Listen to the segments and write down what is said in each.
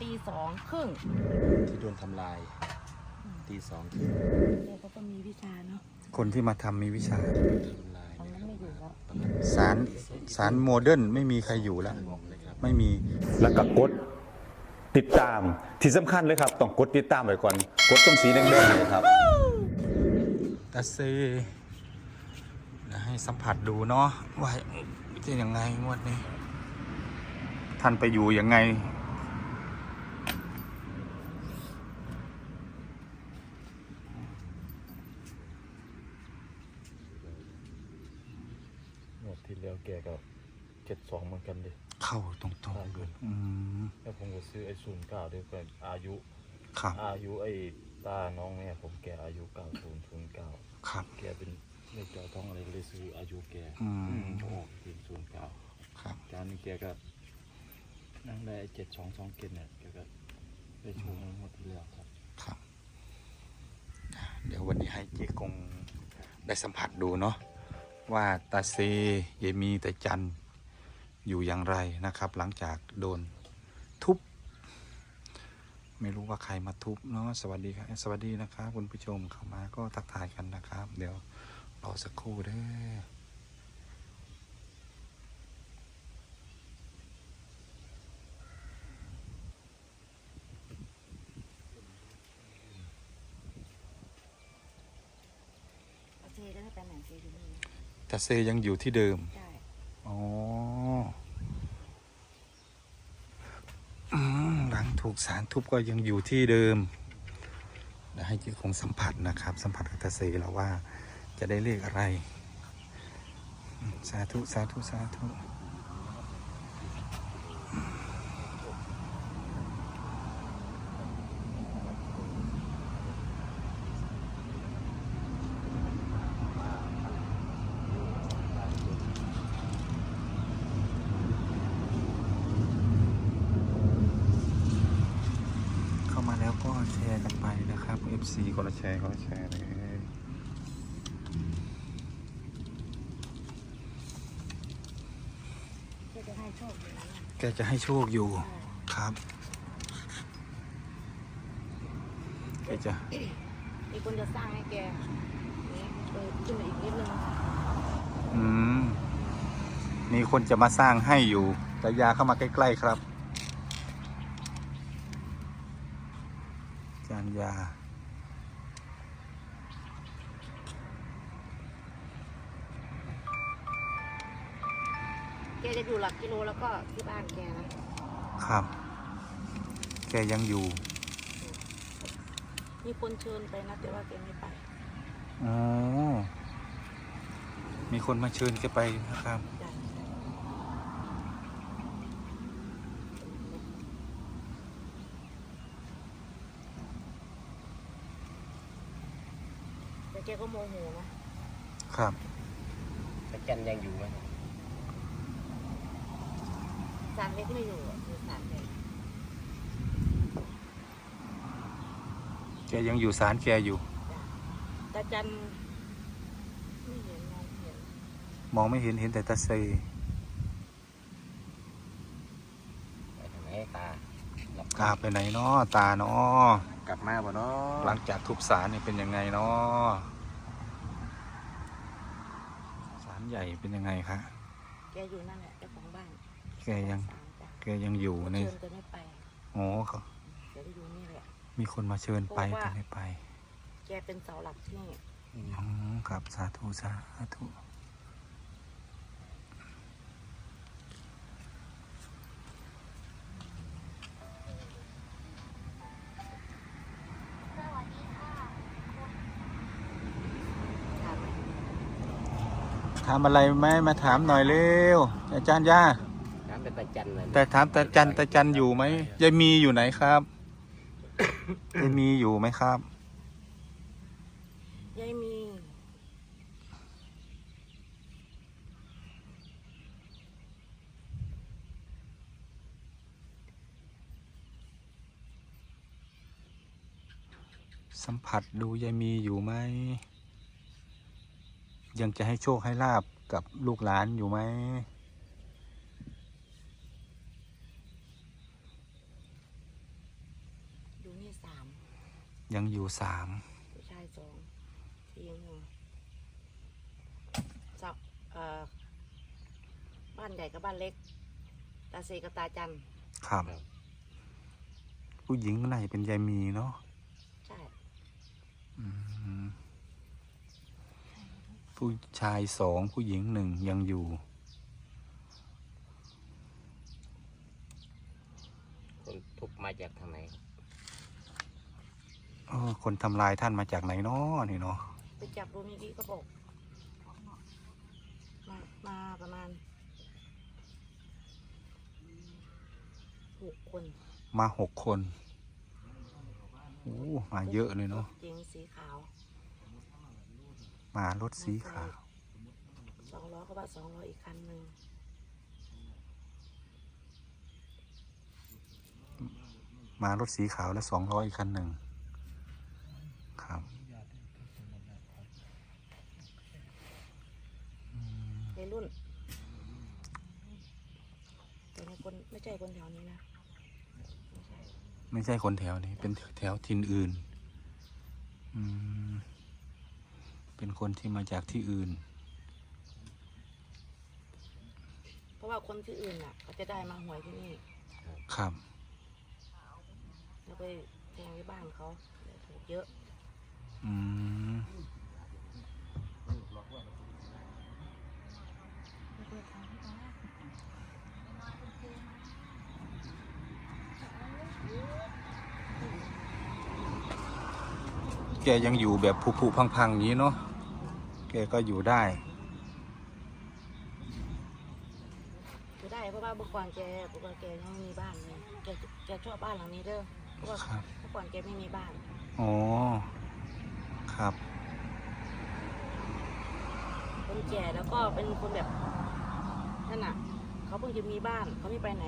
ตีสองครึ่งที่โดนทำลาย ตีสองคือแกก็ต้องมีวิชาเนาะคนที่มาทำมีวิชา ทำลายตอนนะนั้นครับไม่อยู่แล้วสารสารโมเดิร์นไม่มีใครอยู่แล้วนะครับ ไม่มีแล้วก็กดติดตามที่สำคัญเลยครับ ต้องกดติดตามไว้ก่อน กดตรงสีแดงๆเลยครับตาเซนะให้สัมผัสดูเนาะว่าจะยังไงงวดนี้ ท่านไปอยู่ยังไง หมดที่แล้วแกก็เจ็ดสองเหมือนกันดิเข้าตรงๆเลยอืมแล้วผมก็ซื้อไอ้ศูนย์เก้าด้วยกันอายุ ครับ อายุไอ้ตาน้องเนี่ยผมแกอายุเก้าศูนย์ศูนย์เก้าครับ แกเป็นเลขจอท้องอะไรก็เลยซื้ออายุแกอืมก็ออกเป็นศูนย์เก้าครับการนี้แกก็นั่งได้เจ็ดสองสองเกณฑ์เนี่ยแกก็ได้โชว์หมดที่แล้วครับ ครับ เดี๋ยววันนี้ให้เจ๊กงได้สัมผัสดูเนาะ ว่าตาเซเยมีแต่จันอยู่อย่างไรนะครับ หลังจากโดนทุบ ไม่รู้ว่าใครมาทุบเนาะสวัสดีครับสวัสดีนะครับคุณผู้ชมเข้ามาก็ทักทายกันนะครับ เดี๋ยวรอสักครู่เด้อเคก็ได้ไปไหนเจอยู่นี่ ตาเซยังอยู่ที่เดิม ใช่อ๋ออืมหลังถูกสารทุบก็ยังอยู่ที่เดิมเดี๋ยวให้เจ๊คงสัมผัสนะครับ สัมผัสกับตาเซแล้วว่าจะได้เลขอะไรอืมสาธุ สาธุ สาธุ เข้ามาแล้วก็แชร์กันไปนะครับ FC คนละแชร์คนละแชร์เลยแกจะให้โชคอยู่นะแกจะให้โชคอยู่ครับ แกจะมีคนจะสร้างให้แกนี่เปิดขึ้นมาอีกนิดนึงอืมมีคนจะมาสร้างให้อยู่ แต่อยาเข้ามาใกล้ ๆ ครับ จานยา แกจะอยู่หลักกิโลแล้วก็ที่บ้านแกนะครับ แกยังอยู่ มีคนเชิญไปนะแต่ว่าแกไม่ไปอ๋อ มีคนมาเชิญแกไปนะครับ จ้ะแต่แกก็โมโหนะครับแต่จันยังอยู่ไหม สารเล็กไม่อยู่อะคือสารใหญ่แกยังอยู่ศาลแกอยู่ ตาจันไม่เห็นมองเห็นมองไม่เห็นเห็นแต่ตาเซไปทางไหนตาหลับตาไปไหนเนาะตาเนาะกลับมาบ่เนาะหลังจากทุบศาลนี่เป็นยังไงเนาะศาลใหญ่เป็นยังไงคะแกอยู่นั่นแหละ กยังศาลจ้ะแกยังอยู่ใน เชิญแกไม่ไปอ๋อเขาแกจะอยู่นี่แหละ มีคนมาเชิญไปแต่ไม่ไปแกเป็นเสาหลักที่นี่อ๋อครับสาธุสาธุถามไหมถามอะไรไหมมาถามหน่อยเร็วอาจารย์ย่าน้ำ เป็นตาจันเลยแต่ถามตาจันตาจันอยู่ไหมยายมีอยู่ไหนครับยายมีอยู่ไหมครับ ยายมี สัมผัสดูยายมีอยู่ไหม ยังจะให้โชคให้ลาบกับลูกหลานอยู่ไหม สาม ยังอยู่สามผู้ชายสองผู้หญิงหนึ่งสับเอ่อบ้านใหญ่กับบ้านเล็ก ตาเซกับตาจันครับ ครับ ผู้หญิงไหนเป็นยายมีเนาะใช่อืมผู้ชายสองผู้หญิงหนึ่งยังอยู่ คนทุบมาจากทางไหนครับ เออคนทำลายท่านมาจากไหนเนาะนี่เนาะไปจับดูนี่ดีก็บอกมามาประมาณหกคนมาหกคนโอ้มาเยอะเลยเนาะเก๋งสีขาว มารถสีขาวสองล้อก็ว่าสองล้ออีกคันหนึ่งมารถสีขาวและสองร้อยคันหนึ่งครับ ใน รุ่น แต่ในคนไม่ใช่คนแถวนี้นะไม่ใช่ไม่ใช่คนแถวนี้ เป็นแถวทินอื่น อืม เป็นคนที่มาจากที่อื่น เพราะว่าคนที่อื่นน่ะเขาจะได้มาหวยที่นี่ ครับ แล้วไปแทงที่บ้านเขาเลยถูกเยอะ อืม แกยังอยู่แบบผุๆพังๆอย่างนี้เนาะแกก็อยู่ได้คือได้เพราะว่าเมื่อก่อนแกเมื่อก่อนแกยังไม่มีบ้านเลยแกแกชอบบ้านหลังนี้เด้อเพราะว่าครับ เมื่อก่อนแกไม่มีบ้านอ๋อครับ คนแก่แล้วก็เป็นคนแบบนั่นน่ะ เขาเพิ่งจะมีบ้านเขาไม่ไปไหน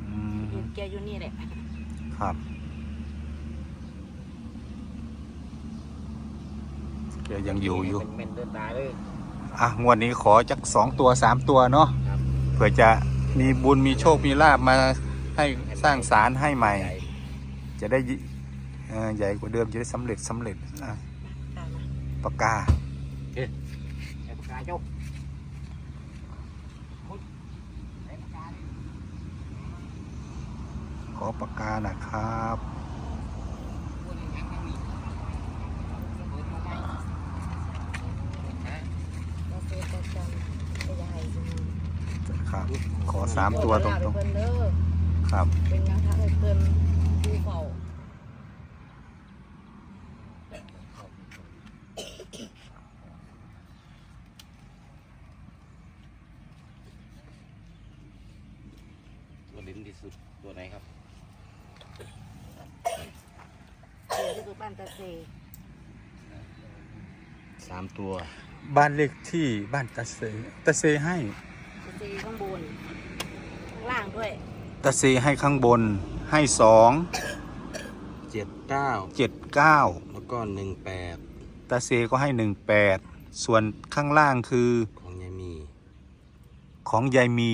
อืมอยู่แกอยู่นี่แหละ ครับ แกยังอยู่อยู่เป็นเป็นเดินตายเลยอะงวดนี้ขอจักสองตัวสามตัวเนาะครับเผื่อจะมีบุญมีโชคมีลาบมาให้สร้างสารให้ใหม่ ใหญ่จะได้ยิเอ่อใหญ่กว่าเดิมจะได้สำเร็จสำเร็จอะตามมาปากกาไอ้ปากกาเจ้าขอปากกาหนะครับ เราเจอกันจันจะใหญ่จริง ครับ ขอสามตัวตรงเพิ่นเด้อๆครับ เป็นงานทักให้เพิ่นดูเฝ้าตัวลิ้นที่สุดตัวไหนครับเดี๋ยวที่คือบ้านตาเซสามตัว บ้านเลขที่บ้านตาเซตาเซให้ ตาเซข้างบน ข้างล่างด้วยตาเซให้ข้างบนให้สองเจ็ดเก้าเจ็ดเก้าแล้วก็หนึ่งแปดตาเซก็ให้หนึ่งแปดส่วนข้างล่างคือของยายมี ของยายมี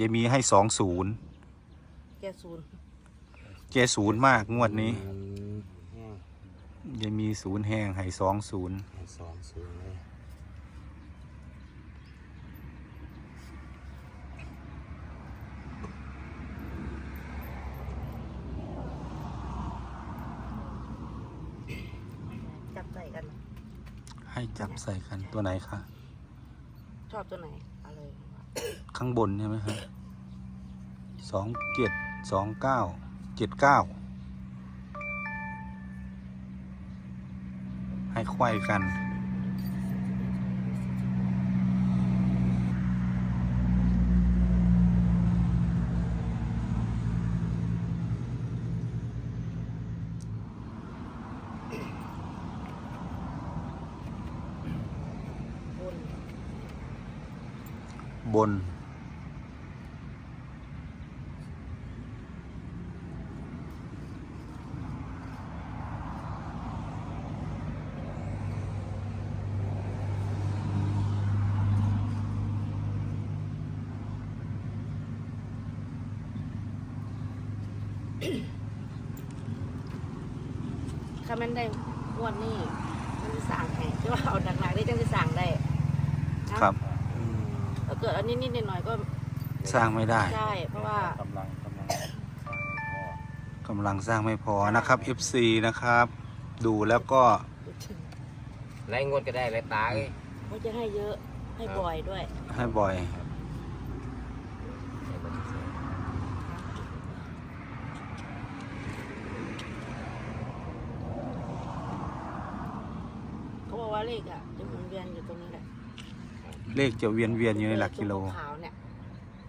ยายมีให้สองศูนย์แกศูนย์เจศูนย์มากงวดนี้อืมแห้งยายมีศูนย์แห้งให้สองศูนย์ให้สองศูนย์เลย จับใส่กัน ให้จับใส่กันตัวไหนคะชอบตัวไหนเอาเลยข้างบนใช่ไหมฮะสองเจ็ดสองเก้าเจ็ดเก้าให้ไขว้กัน บน บน ถ้ามันได้งวดนี้มันจะสั่งให้ที่ว่าเอาหนักๆได้จังจะสั่งได้นะครับ ถ้า เกิดอันนี้นิดๆหน่อยๆก็สร้างไม่ได้ใช่เพราะว่ากำลังกำลังสร้างไม่พอกำลังสร้างไม่พอนะครับ FC นะครับ ดูแล้วก็ไล่งวดก็ได้ไล่ตาเอ้ยเขาจะให้เยอะให้บ่อยด้วยให้บ่อย เขาบอกว่าเลขอะจะหมุนเวียนอยู่ตรงนี้แหละ เลขจะเวียนเวียนๆอยู่ในหลักกิโลตรงขาวเนี่ย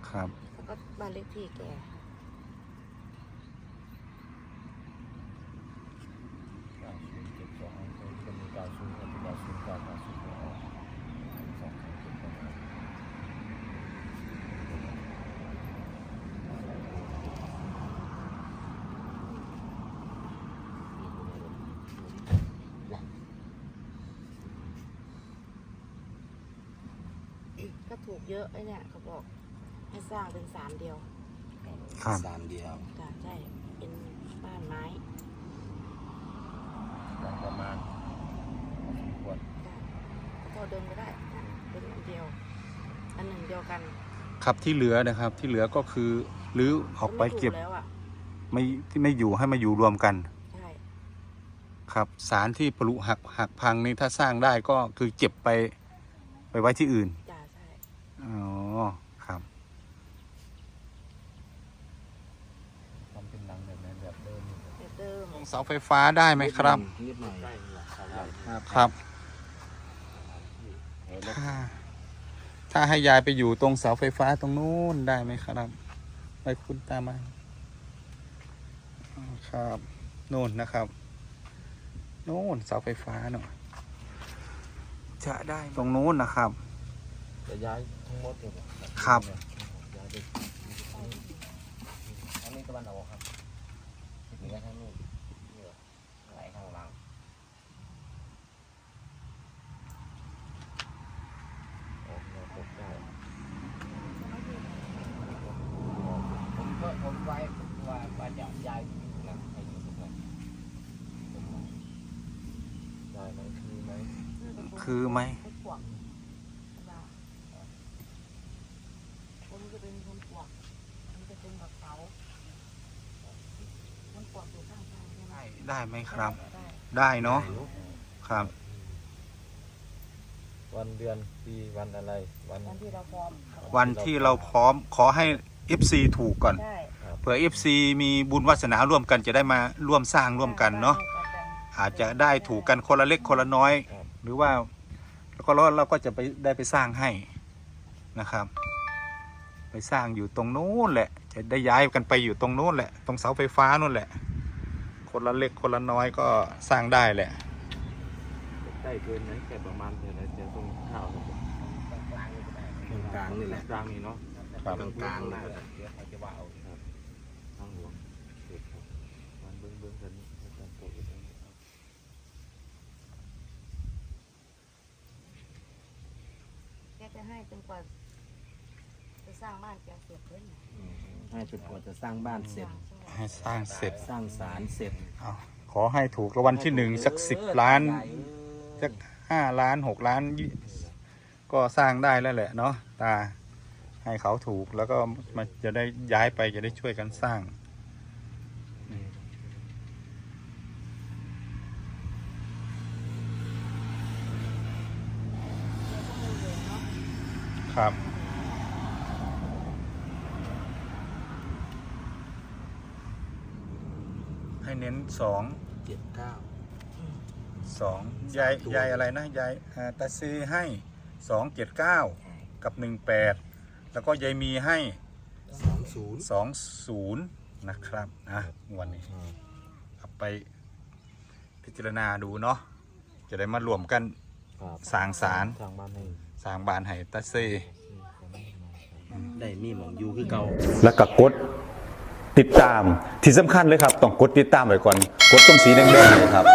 ครับ แล้วก็บ้านเลขที่แก เก้าศูนย์เจ็ดสองก็มีเก้าศูนย์กับเก้าศูนย์เก้าเก้าศูนย์เก้าสองสองเจ็ดสอง ก็ถูกเยอะไอ้เนี่ยเขาบอก ให้สร้างเป็นสามเดียวครับ สามเดียวจ้ะใช่เป็นบ้านไม้ประมาณพอสมควรจ้ะก็พอเดินก็ได้นะเป็นอันเดียว อันหนึ่งเดียวกันครับที่เหลือนะครับที่เหลือก็คือหรือออกไปเก็บม่ถูแล้วอะไม่ที่ไม่อยู่ให้มาอยู่รวมกัน ใช่ครับสารที่ปรุหักหักพังนี่ถ้าสร้างได้ก็คือเก็บไปไปไว้ที่อื่นจ้ะใช่ อ๋อ ครับทำเป็นหลังแบบนั้นแบบเดิมแบบเดิมตรงเสาไฟฟ้าได้ไหมครับ นิดหน่อยใกล้หลังคาใหญ่ครับ ถ้าถ้าให้ยายไปอยู่ตรงเสาไฟฟ้าตรงนู้นได้ไหมครับ ไปคุณตามมาอ๋อครับนู่นนะครับนู่นเสาไฟฟ้าเนาะจะได้ตรงนู้นนะครับ จะย้ายทั้งหมดเลยเหรอครับ ย้ายไปอันนี้ตะวันออกครับนี่ก็ทางนู้นนี่เหรอไหลข้างหลังออกแนวปกได้ผมก็ผมไว้ว่าว่าจะย้ายอยู่นะให้อยู่ตรงนั้นได้ไหมคือไหมคือไหม ให้ปวกจ้ะผมจะเป็นคนปวกมันจะเป็นแบบเสามันปวกอยู่ข้างทางใช่ ไหมได้ไหมครับได้ได้เนาะครับ วันเดือนปีวันอะไร วันวันที่เราพร้อมวันที่เราพร้อมขอให้ FC ถูกก่อนใช่เผื่อ FC มีบุญวาสนาร่วมกันจะได้มาร่วมสร้างร่วมกันเนาะอาจจะได้ถูกกันคนละเล็กคนละน้อยครับหรือว่าแล้วก็เราเราก็จะไปได้ไปสร้างให้นะครับ ไปสร้างอยู่ตรงนู้นแหละ จะได้ย้ายกันไปอยู่ตรงนู้นแหละ ตรงเสาไฟฟ้านู่นแหละ คนละเล็กคนละน้อยก็สร้างได้แหละได้เกินไหมแค่ประมาณเท่าไหร่เดี๋ยวต้องข้าวครับกลางนี่แหละกลางนี่เนาะครับกลางๆนะเดี๋ยวเขาจะว่าเอาทางหลวงเด็กครับวันเบิ้งเบิ้งกันนี่อาจารย์โตอยู่ตรงนี้ครับแกจะให้จนกว่าจะสร้างบ้านแกเสร็จเลยเนี่ย ให้จนกว่าจะสร้างบ้านเสร็จ ให้สร้างเสร็จสร้างศาลเสร็จเอาขอให้ถูกรางวัลที่หนึ่งสักสิบล้าน สักห้าล้านหกล้านยี่ก็สร้างได้แล้วแหละเนาะตาให้เขาถูกแล้วก็มันจะได้ย้ายไปจะได้ช่วยกันสร้าง ครับ ให้ เน้นสองเจ็ดเก้าสองยายยายอะไรนะยายอ่าตาซีให้สองเจ็ดเก้ากับหนึ่งแปดแล้วก็ยายมีให้สองศูนย์สองศูนย์นะครับนะวันนี้เอาไปพิจารณาดูเนาะจะได้มารวมกันครับสร้างสารทางบ้านให้สร้างบานให้ตาซีได้มีหมองยูคือเก่าแล้วก็กด ติดตามที่สำคัญเลยครับ ต้องกดติดตามไว้ก่อน กดตรงสีแดงๆเนยครับ